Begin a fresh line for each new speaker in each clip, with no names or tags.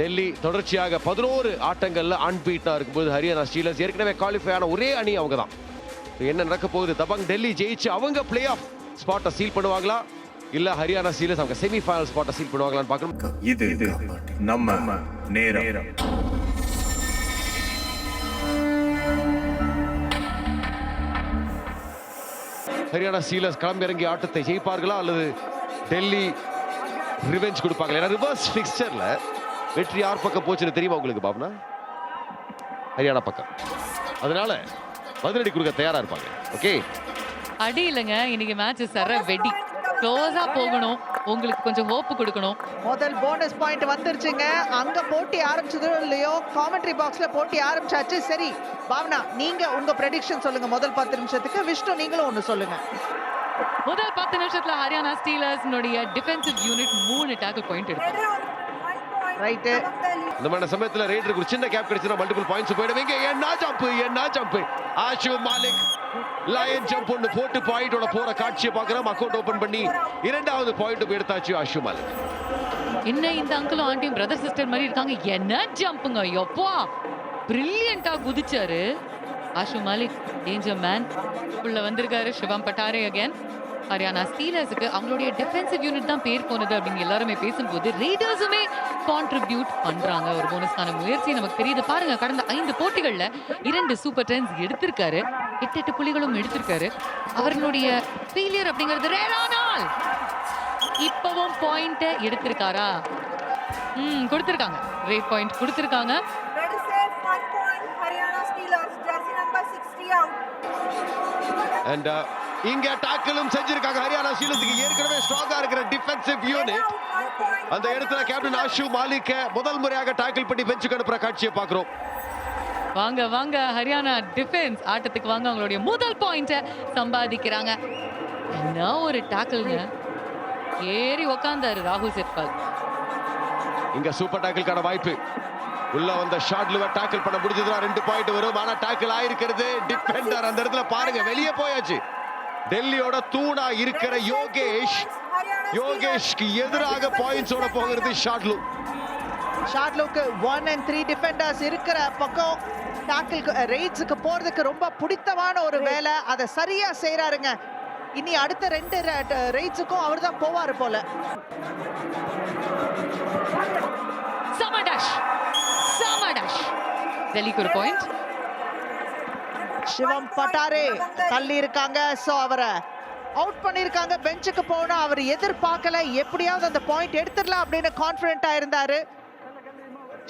டெல்லி தொடர்ச்சியாக பதினோரு ஆட்டங்கள்ல அன்பீட்டா இருக்கும்போது ஹரியானா ஸ்டீலர்ஸ் ஏற்கனவே குவாலிஃபை ஆன ஒரே அணி அவங்க தான் என்ன நடக்க போகுது? தபங் டெல்லி ஜெயிச்சு அவங்க பிளே ஆஃப் ஸ்பாட்டை சீல் பண்ணுவாங்களா? இல்ல ஹரியானா ஸ்டீலர்ஸ் அவங்க செமி ஃபைனல் ஸ்பாட்டை சீல் பண்ணுவாங்களான்னு பார்க்கணும்.
இது நம்ம நேரம்.
ஹரியானா ஸ்டீலர்ஸ் களமிறங்கி ஆட்டத்தை ஜெயிப்பார்களா? அல்லது டெல்லி ரிவெஞ்ச் கொடுப்பாங்களா? ஏன்னா ரிவர்ஸ் ஃபிக்ஸ்சர்ல வெற்றி யார் பக்கம் போச்சுன்னு தெரியுமா உங்களுக்கு பாப்னா? ஹரியானா பக்கம். அதனால பதிலடி கொடுக்க தயாரா இருப்பாங்க. ஓகே
அடி இல்லைங்க இன்னைக்கு மேட்ச் சர வெடி. க்ளோஸா போகணும். உங்களுக்கு கொஞ்சம் ஹோப் கொடுக்கணும்.
முதல் போனஸ் பாயிண்ட் வந்துருச்சுங்க. அங்க போட்டி ஆரம்பிச்சதோ இல்லையோ காமெண்ட்ரி பாக்ஸ்ல போட்டி ஆரம்பிச்சாச்சு. சரி பாவனா நீங்க உங்க ப்ரெடிக்ஷன் சொல்லுங்க. முதல் பத்து நிமிஷத்துக்கு விஷ்ணு நீங்களும் ஒண்ணு சொல்லுங்க.
முதல் பத்து நிமிஷத்துல ஹரியானா ஸ்டீலர்ஸ் டிஃபென்சிவ் யூனிட் மூணு டேக்கிள் பாயிண்ட் எடுப்பாங்க
ரைட்டு
இந்த மாதிரி சமயத்துல ரைடருக்கு ஒரு சின்ன கேப் கிடைச்சுனா மல்டிபிள் பாயிண்ட்ஸ் போயிடுவீங்க என்ன ஜம்ப் என்ன jump Ashu Malik lion jump ஒன்று போட்டு பாயிண்டோட போற காட்சியை பார்க்குறோம். அக்கௌண்ட் ஓபன் பண்ணி இரண்டாவது பாயிண்ட் எடுத்தாச்சு ஆஷு மாலிக்.
என்ன இந்த அங்கிளும் ஆண்டியும் பிரதர் சிஸ்டர் மாதிரி இருக்காங்க? என்ன ஜம்புங்க எப்பா பிரில்லியண்டா குதிச்சாரு. ஆஷு மாலிக் டேஞ்சர் மேன் உள்ள வந்திருக்காரு சிவம் பட்டாரே அகைன் ஹரியானா ஸ்டீலர்ஸுக்கு அவங்களுடைய டிஃபென்சிவ் யூனிட் தான் பேர் போனது அப்படின்னு எல்லாருமே பேசும்போது ரீடர்ஸுமே கான்ட்ரிபியூட் பண்றாங்க. ஒரு போனஸ்க்கான முயற்சி நமக்கு தெரியுது. பாருங்க கடந்த ஐந்து போட்டிகள்ல இரண்டு சூப்பர் டென்ஸ் எடுத்திருக்காரு. எட்டு எட்டு புள்ளிகளும் எடுத்திருக்காரு. அவர்களுடைய ஃபெயிலியர் அப்படிங்கிறது ரேரானால் இப்பவும் பாயிண்ட் எடுத்திருக்காரா? ம் கொடுத்திருக்காங்க. ரேட் பாயிண்ட் கொடுத்திருக்காங்க.
Red is safe, one point. Haryana Steelers, jersey number 60 out.
And இங்க டாக்கிளும் செஞ்சிருக்காங்க ஹரியானா ஸ்டீலர்ஸுக்கு ஏற்கனவே ஸ்ட்ராங்கா இருக்கிற டிஃபென்சிவ் யூனிட். அந்த இடத்துல கேப்டன் ஆஷு மாலிக்க முதல் முறையாக டாக்கிள் பண்ணி பெஞ்சுக்கு அனுப்புற காட்சியை பார்க்கிறோம்.
வாங்க வாங்க. ஹரியானா டிஃபென்ஸ் ஆட்டத்துக்கு வாங்க. அவங்களுடைய முதல் பாயிண்ட சம்பாதிக்கிறாங்க. என்ன ஒரு டாக்கிள்ங்க ஏறி உக்காந்தாரு ராகுல் செட்பால்
இங்க சூப்பர் டாக்கிள்கான வாய்ப்பு. உள்ள வந்த ஷாட்லுவ டாக்கிள் பண்ண முடிஞ்சதுனா ரெண்டு பாயிண்ட் வரும். ஆனா டாக்கிள் ஆயிருக்கிறது டிஃபெண்டர் அந்த இடத்துல பாருங்க வெளியே போயாச்சு. டெல்லியோட தூணா இருக்கிற யோகேஷ். யோகேஷ்க்கு எதிராக பாயிண்ட்ஸோட போகிறது ஷாட்லு
ஷாட்லுக்கு ஒன் அண்ட் த்ரீ டிஃபெண்டர்ஸ் இருக்கிற பக்கம். டாக்கிள்க்கு ரெய்ட்ஸுக்கு போறதுக்கு ரொம்ப பிடித்தமான ஒரு வேலை. அதை சரியா செய்றாருங்க. இனி அடுத்த ரெண்டு ரெய்ட்ஸுக்கும் அவர் தான் போவாரு போல.
சம டேஷ் சம டேஷ் டெல்லிக்கு ஒரு பாயிண்ட்
சிவம் பட்டாரே தள்ளி இருக்காங்க சோ அவரை அவுட் பண்ணியிருக்காங்க. பெஞ்சுக்கு போனா அவர் எதிர்பார்க்கல. எப்படியாவது அந்த பாயிண்ட் எடுத்துடலாம் அப்படின்னு கான்பிடென்ட்டா இருந்தாரு.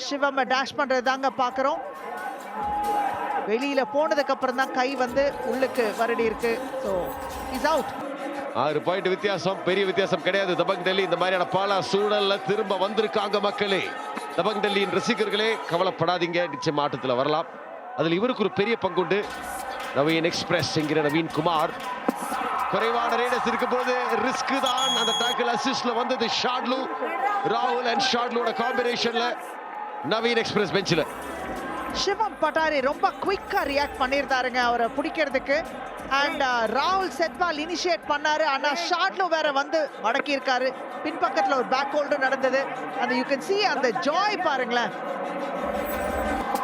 சிவம் டேஷ் பண்றது தாங்க பாக்குறோம் வெளியில போனதுக்கு அப்புறம் தான் கை வந்து உள்ளுக்கு வருடி இருக்கு. ஸோ இஸ் அவுட்
ஆறு பாயிண்ட் வித்தியாசம் பெரிய வித்தியாசம் கிடையாது. தபங் டெல்லி இந்த மாதிரியான பாலா சூழல்ல திரும்ப வந்திருக்காங்க மக்களே. தபங் டெல்லியின் ரசிகர்களே கவலைப்படாதீங்க. நிச்சயம் ஆட்டத்தில் வரலாம். அதில் இவருக்கு ஒரு பெரிய பங்குண்டு. நவீன் எக்ஸ்பிரஸ் என்கிற நவீன் குமார். குறைவான ரேடஸ் இருக்கும்போது ரிஸ்க் தான். அந்த டாக்கிள் அசிஸ்ட்ல வந்தது ஷாட்லு. ராகுல் அண்ட் ஷாட்லோட காம்பினேஷன்ல நவீன் எக்ஸ்பிரஸ் பெஞ்சில்
சிவம் பட்டாரி ரொம்ப குயிக்கா ரியாக்ட் பண்ணியிருந்தாருங்க அவரை பிடிக்கிறதுக்கு. அண்ட் uh, ராகுல் செட்வால் இனிஷியேட் பண்ணாரு. ஆனா ஷாட்லு வேற வந்து மடக்கி இருக்காரு பின்பக்கத்துல ஒரு பேக் ஹோல்டு நடந்தது. அந்த யூ கேன் சி அந்த ஜாய் பாருங்களேன்.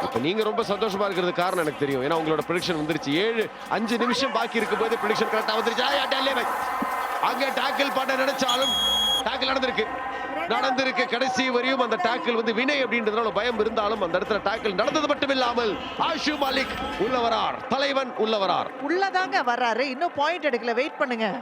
இப்போ நீங்கள் ரொம்ப சந்தோஷமாக இருக்கிறது காரணம் எனக்கு தெரியும். ஏன்னா உங்களோட ப்ரொடிக்ஷன் வந்துருச்சு. ஏழு அஞ்சு நிமிஷம் பாக்கி இருக்கும் போது ப்ரொடிக்ஷன் கரெக்டாக வந்துருச்சு. ஆயா, டேக்கிள் பண்ண நினைச்சாலும் டேக்கிள் நடந்திருக்கு. நடந்திருக்கு. கடைசி வரையும் அந்த டேக்கிள் வந்து வினை அப்படின்றதுனால பயம் இருந்தாலும் அந்த இடத்துல டேக்கிள் நடந்தது மட்டும் இல்லாமல் ஆஷு மாலிக் உள்ளவரார். தலைவன் உள்ளவரார்.
உள்ளதாங்க வர்றாரு. இன்னும் பாயிண்ட் எடுக்கல. வெயிட் பண்ணுங்க.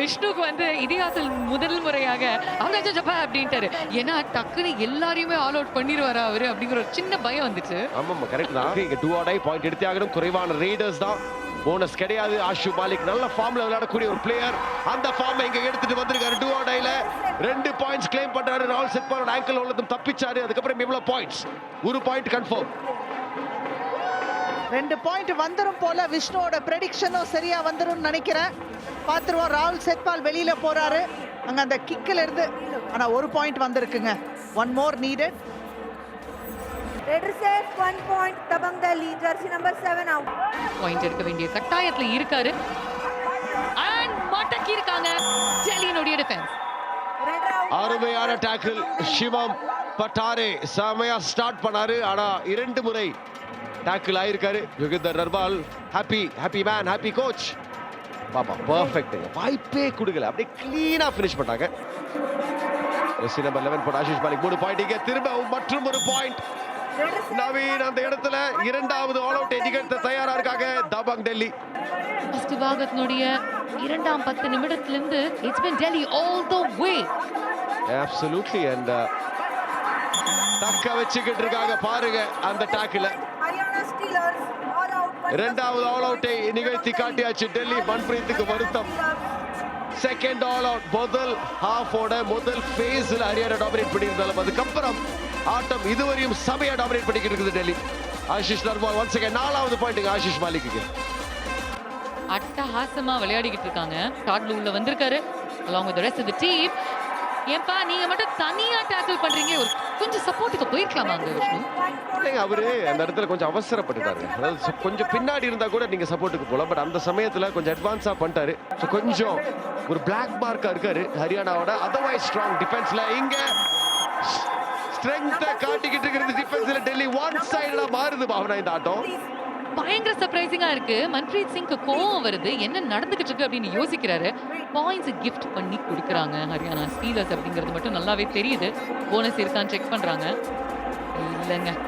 விஷ்ணுக்கு வந்து இதிகாசல் முதல் முறையாக அவங்க ஜப்பா அப்படின்ட்டாரு. ஏன்னா டக்குன்னு எல்லாரையுமே ஆல் அவுட் பண்ணிடுவாரா அவரு அப்படிங்கிற ஒரு சின்ன பயம் வந்துச்சு.
ஆமாம் கரெக்ட் தான். இங்க டூ ஆடை பாயிண்ட் எடுத்தே ஆகணும் குறைவான ரேடர்ஸ் தான். போனஸ் கிடையாது. ஆஷு மாலிக் நல்ல ஃபார்ம்ல விளையாடக்கூடிய ஒரு பிளேயர் அந்த ஃபார்மை இங்க எடுத்துட்டு வந்திருக்காரு டூ ஆடைல ரெண்டு பாயிண்ட்ஸ் கிளைம் பண்றாரு. ராகுல் செட்பாரோட ஆங்கிள் உள்ளதும் தப்பிச்சாரு. அதுக்கப்புறம் எவ்வளவு பாயிண்ட்ஸ் ஒரு பாயிண்ட் கன்ஃபார்ம்
ரெண்டு பாயிண்ட் வந்துரும் போல. விஷ்ணுவோட ப்ரெடிக்ஷனும் சரியா வந்துரும் நினைக்கிறேன். பார்த்துருவோம். ராகுல் செத்பால் வெளியில போறாரு. அங்க அந்த கிக்கில் இருந்து ஆனா ஒரு பாயிண்ட் வந்திருக்குங்க. One more needed
Red is safe, one point. Tabang Delhi, jersey number 7 out.
Point எடுக்க வேண்டிய கட்டாயத்துல இருக்காரு. அண்ட் மடக்கி இருக்காங்க. டெல்லியினுடைய டிஃபென்ஸ்.
அருமையான டாக்கிள் சிவம் பட்டாரே. செமையா ஸ்டார்ட் பண்ணாரு. ஆனா இரண்டு முறை டாக்கிள் ஆயிருக்காரு. Yoginder Narwal happy happy man happy coach பாப்பா பர்ஃபெக்ட் வாய்ப்பே கொடுக்கல. அப்படியே கிளீனா ஃபினிஷ் பண்ணாங்க எஸ்சி நம்பர் 11 போட ஆஷிஷ் மாலிக் மூணு பாயிண்ட் இங்க திரும்ப மற்றும் ஒரு பாயிண்ட் நவீன் அந்த இடத்துல இரண்டாவது ஆல் அவுட்டை நிகழ்த்த தயாரா இருக்காங்க. தபாங் டெல்லி.
ஃபர்ஸ்ட் பாகத்தினுடைய இரண்டாம் பத்து நிமிடத்திலிருந்து it's been Delhi all the way
absolutely and தக்க வச்சுக்கிட்டு இருக்காங்க பாருங்க அந்த டாக்கில் இரண்டாவது ஆல் அவுட்டை நிகழ்த்தி காட்டியாச்சு. டெல்லி மன்பிரீத்துக்கு வருத்தம். செகண்ட் ஆல் அவுட் முதல் ஹாஃபோட முதல் ஃபேஸில் ஹரியானா டாமினேட் பண்ணியிருந்தாலும் அதுக்கப்புறம் ஆட்டம் இதுவரையும் சமையா டாமினேட் பண்ணிக்கிட்டு இருக்குது டெல்லி. ஆஷிஷ் நர்வால் ஒன் செகண்ட் நாலாவது பாயிண்ட் ஆஷிஷ் மாலிக்கு
அட்டகாசமா விளையாடிக்கிட்டு இருக்காங்க. ஷாட்ல உள்ள வந்திருக்காரு along with rest of of team ஏன்பா நீங்க மட்டும் தனியா டேக்கிள் பண்றீங்க. ஒரு கொஞ்சம் சப்போர்ட்டுக்கு போயிருக்கலாமா அங்க விஷ்ணு?
இல்லைங்க அவரு அந்த இடத்துல கொஞ்சம் அவசரப்பட்டுட்டாரு. அதாவது கொஞ்சம் பின்னாடி இருந்தா கூட நீங்க சப்போர்ட்டுக்கு போகலாம். பட் அந்த சமயத்துல கொஞ்சம் அட்வான்ஸா பண்ணிட்டாரு. கொஞ்சம் ஒரு பிளாக் மார்க்கா இருக்காரு ஹரியானாவோட. அதர்வைஸ் ஸ்ட்ராங் டிஃபென்ஸ்ல இங்க ஸ்ட்ரெங்த காட்டிக்கிட்டு இருக்கிறது டிஃபென்ஸ்ல டெல்லி ஒன் சைடுல மாறுது பாவனா இந்த ஆட்டம்.
பயங்கர சர்ப்ரைசிங்கா இருக்கு. மன்பிரீத் சிங்க்கு கோவம் வருது. என்ன நடந்துகிட்டு இருக்கு அப்படின்னு யோசிக்கிறாரு. பாயிண்ட்ஸ் கிஃப்ட் பண்ணி கொடுக்குறாங்க ஹரியானா ஸ்டீலர்ஸ் அப்படிங்கிறது மட்டும் நல்லாவே தெரியுது. போனஸ் இருக்கான்னு செக் பண்றாங்க. இல்லைங்க.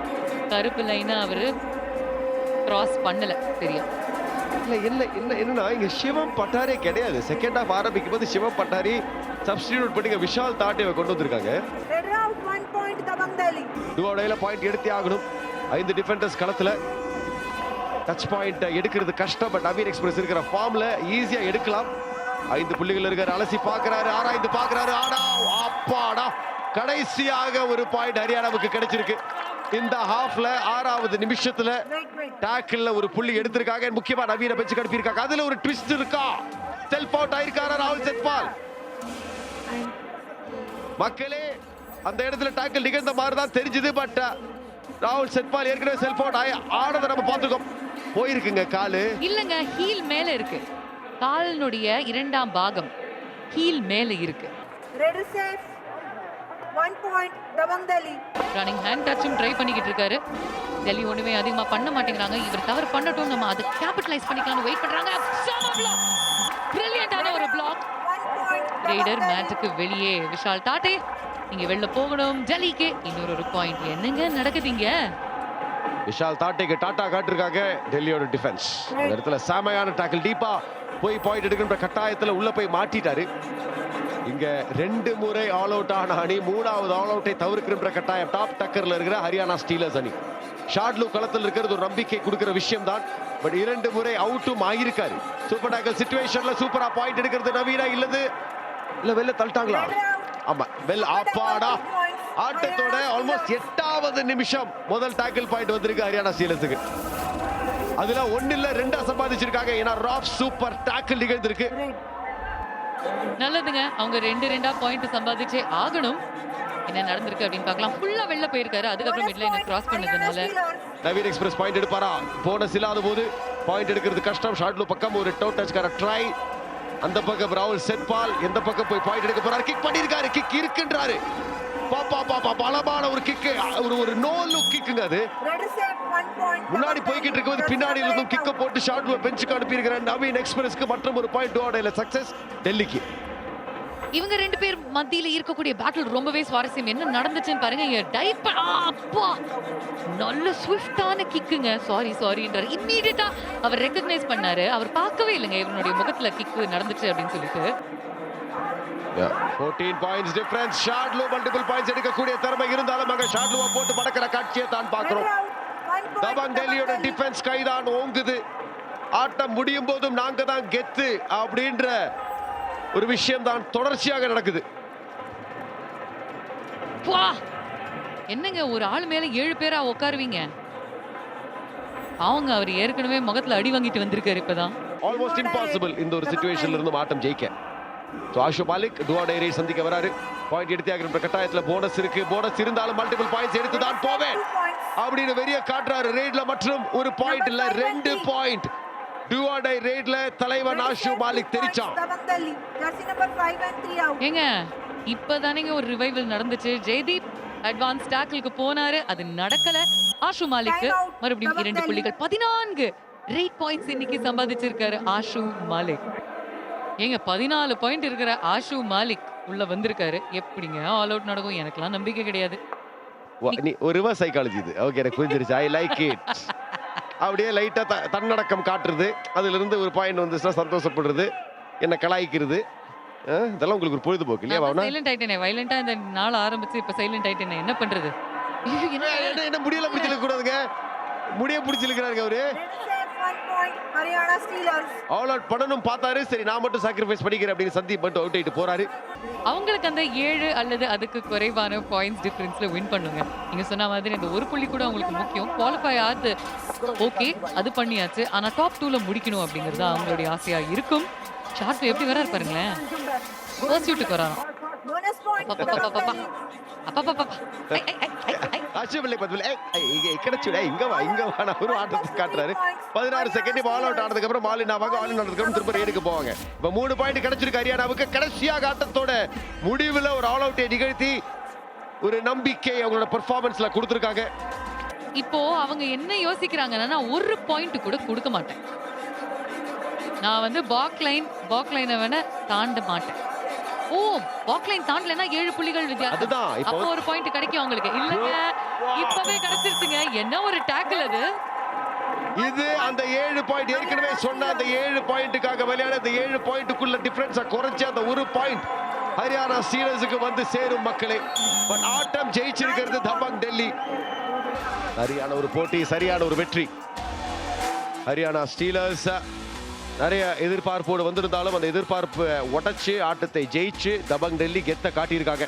கருப்பு லைனை அவரு கிராஸ் பண்ணல. சரியா?
இல்ல இல்ல இல்ல என்னன்னா இங்க சிவம் பட்டாரே கிடையாது. செகண்ட் ஹாஃப் ஆரம்பிக்கும் போது சிவம் பட்டாரி சப்ஸ்டிடியூட் பண்ணி விஷால் தாட்டேவை கொண்டு வந்திருக்காங்க. பாயிண்ட் எடுத்தே ஆகணும். ஐந்து டிஃபெண்டர்ஸ் களத்துல. டச் பாயிண்ட் எடுக்கிறது கஷ்டம் பட் நவீன் எக்ஸ்பிரஸ் இருக்கிற ஃபார்ம்ல ஈஸியா எடுக்கலாம். ஐந்து புள்ளிகள் இருக்கிற அலசி பார்க்கறாரு ஆராய்ந்து பார்க்கறாரு ஆனா அப்பாடா கடைசியாக ஒரு பாயிண்ட் ஹரியானாவுக்கு கிடைச்சிருக்கு. இந்த ஹாஃப்ல ஆறாவது நிமிஷத்துல
Wait,
ஒரு புள்ளி எடுத்திருக்காங்க. முக்கியமா நவீன பெஞ்சு கடுப்பிருக்காங்க அதுல ஒரு ட்விஸ்ட் இருக்கா? செல்ஃப் அவுட் ஆயிருக்காரா ராகுல் செத்பால் மக்களே அந்த இடத்துல டாக்கிள் நிகழ்ந்த மாதிரி தான் தெரிஞ்சது பட் ராகுல் செத்பால் ஏற்கனவே செல்ஃப் அவுட் ஆகி ஆனதை நம்ம பார்த்துருக்கோம். போயிருக்குங்க காலு.
இல்லங்க ஹீல் மேல இருக்கு. காலினுடைய இரண்டாம் பாகம் ஹீல் மேல இருக்கு.
Dabang Delhi.
ரன்னிங் ஹேண்ட் டச்சும் ட்ரை பண்ணிக்கிட்டு இருக்காரு. டெல்லி ஒண்ணுமே அதிகமா பண்ண மாட்டேங்கிறாங்க. இவர் தவறு பண்ணட்டும் நம்ம அதை கேபிட்டலைஸ் பண்ணிக்கலாம்னு வெயிட் பண்றாங்க. பிரில்லியண்டான ஒரு பிளாக் ரைடர். மேட்டுக்கு வெளியே விஷால் டாட்டே நீங்க வெளில போகணும். டெல்லிக்கு இன்னொரு ஒரு பாயிண்ட் என்னங்க நடக்குதுங்க
விஷால் தாட்டேக்கு டாட்டா காட்டிருக்காங்க. டெல்லியோட டிஃபென்ஸ் அந்த இடத்துல செமையான டாக்கிள் டீப்பா போய் பாயிண்ட் எடுக்கின்ற கட்டாயத்துல உள்ள போய் மாட்டிட்டாரு. இங்க ரெண்டு முறை ஆல் அவுட் ஆன அணி மூணாவது ஆல் அவுட்டை தவிர்க்கின்ற கட்டாயம். டாப் டக்கர்ல இருக்கிற ஹரியானா ஸ்டீலர்ஸ் அணி. ஷாட்லு களத்தில் இருக்கிறது ஒரு நம்பிக்கை கொடுக்கிற விஷயம் தான் பட் இரண்டு முறை அவுட்டும் ஆகியிருக்காரு சூப்பர் டாக்கல் சுச்சுவேஷன்ல சூப்பரா பாயிண்ட் எடுக்கிறது நவீனா இல்லது? இல்ல வெளில தள்ளிட்டாங்களா? ஆமா வெல் அப்பாடா ஆட்டத்தோட ஆல்மோஸ்ட் எட்டாவது நிமிஷம் முதல் டாக்கிள் பாயிண்ட் வந்திருக்கு ஹரியானா ஸ்டீலர்ஸுக்கு அதுல ஒண்ணு இல்ல ரெண்டா சம்பாதிச்சிருக்காங்க. ஏன்னா ராப் சூப்பர் டாக்கிள் நிகழ்ந்திருக்கு.
நல்லதுங்க. அவங்க ரெண்டு ரெண்டா பாயிண்ட் சம்பாதிச்சே ஆகணும். என்ன நடந்திருக்கு அப்படின்னு பார்க்கலாம். ஃபுல்லா வெளில போயிருக்காரு. அதுக்கப்புறம் மிட்ல என்ன கிராஸ் பண்ணதுனால.
நவீன் எக்ஸ்பிரஸ் பாயிண்ட் எடுப்பாரா? போனஸ் இல்லாத போது பாயிண்ட் எடுக்கிறது கஷ்டம். ஷாட்லு பக்கம் ஒரு டோ டச்கார ட்ரை அந்த பக்கம் ராகுல் செட்பால் எந்த பக்கம் போய் பாயிண்ட் எடுக்க போறாரு? கிக் பண்ணிருக்காரு கிக் இருக்குன்றாரு. பாப்பா பாப்பா பலமான ஒரு கிக் ஒரு ஒரு நோ லுக் கிக்குங்க அது. முன்னாடி போய்கிட்டு
Delhi.
இருக்கும்போது பின்னாடி இருந்தும் கிக்க போட்டு ஷார்ட் பெஞ்சுக்கு அனுப்பியிருக்கிற நவீன் எக்ஸ்பிரஸ்க்கு மற்றும் ஒரு பாயிண்ட் டோடையில சக்சஸ் டெல்லிக்கு.
இவங்க ரெண்டு பேர் மத்தியில இருக்கக்கூடிய பேட்டில் ரொம்பவே சுவாரஸ்யம். என்ன நடந்துச்சுன்னு பாருங்க. இங்க டைப் அப்பா! நல்ல ஸ்விஃப்டான கிக்குங்க சாரி சாரின்றாரு இம்மீடியட்டா அவர் ரெக்கக்னைஸ் பண்ணாரு. அவர் பார்க்கவே இல்லைங்க இவனுடைய முகத்துல கிக்கு நடந்துச்சு அப்படின்னு சொல்லிட்டு.
14 points difference Shadloo multiple points எடுக்கக்கூடிய திறமை இருந்தாலும் அங்க ஷாட்லுவா போட்டு மடக்கிற காட்சியை தான் பார்க்கிறோம். தபாங் டெல்லியோட. டிஃபென்ஸ் கைதான் ஓங்குது. ஆட்டம் முடியும் போதும் நாங்க தான் கெத்து அப்படின்ற ஒரு விஷயம் தான் தொடர்ச்சியாக நடக்குது.
வா. என்னங்க ஒரு ஆள் மேல ஏழு பேரா உட்காருவீங்க அவங்க அவர் ஏற்கனவே முகத்துல அடி வாங்கிட்டு வந்திருக்காரு இப்பதான்.
ஆல்மோஸ்ட் இம்பாசிபிள் இந்த ஒரு சுச்சுவேஷன்ல இருந்து ஆட்டம் ஜெயிக்க. ஸோ ஆஷு மாலிக் டுவா டைரை சந்திக்க வராரு. பாயிண்ட் எடுத்தே ஆகிற கட்டாயத்துல போனஸ் இருக்கு. போனஸ் இருந்தாலும் மல்டிபிள் பாயிண்ட்ஸ் எடுத்து தான் போவேன். அப்படின்னு வெறிய காட்டுறாரு. ரெய்ட்ல மற்றும் ஒரு பாயிண்ட் இல்ல ரெண்டு பாயிண்ட் டுவாடை ரெய்ட்ல தலைவன் ஆஷு மாலிக் தெரிச்சான்.
ஏங்க இப்பதானேங்க ஒரு ரிவைவல் நடந்துச்சு. ஜெயதீப் அட்வான்ஸ் டேக்கிளுக்கு போனாரு. அது நடக்கல. ஆஷு மாலிக்கு. மறுபடியும் இரண்டு புள்ளிகள். பதினான்கு. ரேட் பாயிண்ட்ஸ் இன்னைக்கு சம்பாதிச்சிருக்காரு ஆஷு மாலிக் ஏங்க பதினாலு பாயிண்ட் இருக்கிற ஆஷு மாலிக் உள்ள வந்திருக்காரு. எப்படிங்க? ஆல் அவுட் நடக்கும். எனக்கெல்லாம் நம்பிக்கை கிடையாது.
ஒரு ரிவர்ஸ் சைக்காலஜி இது. ஓகே எனக்கு புரிஞ்சிருச்சு. ஐ லைக் இட் அப்படியே லைட்டா தன்னடக்கம் காட்டுறது. அதுல இருந்து ஒரு பாயிண்ட் வந்துச்சுன்னா சந்தோஷப்படுறது. என்ன கலாய்க்கிறது. இதெல்லாம் உங்களுக்கு ஒரு பொழுதுபோக்கு இல்லையா பாவனா?
சைலண்ட் ஆயிட்டேனே. வைலண்டா இந்த நாள் ஆரம்பிச்சு இப்ப சைலண்ட் ஆயிட்டேனே. என்ன பண்றது? என்ன
முடியல பிடிச்சிருக்க கூடாதுங்க? முடிய பிடிச்சிருக்கிறாருங்க அவரு. ஆல் அவுட் பண்ணணும் பார்த்தாரு. சரி நான் மட்டும் சாக்ரிஃபைஸ் பண்ணிக்கிறேன் அப்படின்னு சந்தீப் மட்டும் அவுட் ஆயிட்டு போறாரு.
அவங்களுக்கு அந்த ஏழு அல்லது அதுக்கு குறைவான பாயிண்ட்ஸ் டிஃபரன்ஸ்ல வின் பண்ணுங்க. நீங்க சொன்ன மாதிரி இந்த ஒரு புள்ளி கூட அவங்களுக்கு முக்கியம். குவாலிஃபை ஆகுது. ஓகே அது பண்ணியாச்சு. ஆனா டாப் டூல முடிக்கணும் அப்படிங்கிறது அவங்களுடைய ஆசையா இருக்கும். ஷார்ட் எப்படி வராரு பாருங்களேன். ஃபர்ஸ்ட் ஷூட்டுக்கு
அஷிபிள்ளை பத்து பிள்ளை கிடைச்சுடா இங்க வா இங்க வா. நான் ஒரு ஆட்டத்தை காட்டுறாரு. பதினாறு செகண்ட் பால் அவுட் ஆனதுக்கு அப்புறம் மாலின் ஆவாங்க ஆலின் ஆனதுக்கு திரும்ப ரேடுக்கு போவாங்க. இப்ப மூணு பாயிண்ட் கிடைச்சிருக்கு ஹரியானாவுக்கு. கடைசியாக ஆட்டத்தோட முடிவுல ஒரு ஆல் அவுட்டை நிகழ்த்தி ஒரு நம்பிக்கை அவங்களோட பெர்ஃபார்மன்ஸ்ல கொடுத்துருக்காங்க.
இப்போ அவங்க என்ன யோசிக்கிறாங்கன்னா நான் ஒரு பாயிண்ட் கூட கொடுக்க மாட்டேன். நான் வந்து பாக் லைன் பாக் லைனை வேணா தாண்ட மாட்டேன். ஓ பாக் லைன் தாண்டலன்னா ஏழு புள்ளிகள் வித்தியாசம். அப்போ ஒரு பாயிண்ட் கிடைக்கும் அவங்களுக்கு. இல்லைங்க. இப்பவே கிடைச்சிருச்சுங்க. என்ன ஒரு டேக்கிள் அது?
இது அந்த ஏழு பாயிண்ட் ஏற்கனவே சொன்ன அந்த ஏழு பாயிண்ட்டுக்காக விளையாட அந்த ஏழு பாயிண்ட்டுக்குள்ள டிஃபரன்ஸை குறைச்சி அந்த ஒரு பாயிண்ட் ஹரியானா ஸ்டீலர்ஸுக்கு வந்து சேரும் மக்களே. பட் ஆட்டம் ஜெயிச்சிருக்கிறது தபங் டெல்லி. சரியான ஒரு போட்டி சரியான ஒரு வெற்றி. ஹரியானா ஸ்டீலர்ஸ் நிறைய எதிர்பார்ப்போடு வந்திருந்தாலும் அந்த எதிர்பார்ப்பை உடைச்சு ஆட்டத்தை ஜெயிச்சு தபங் டெல்லி கெத்த காட்டியிருக்காங்க.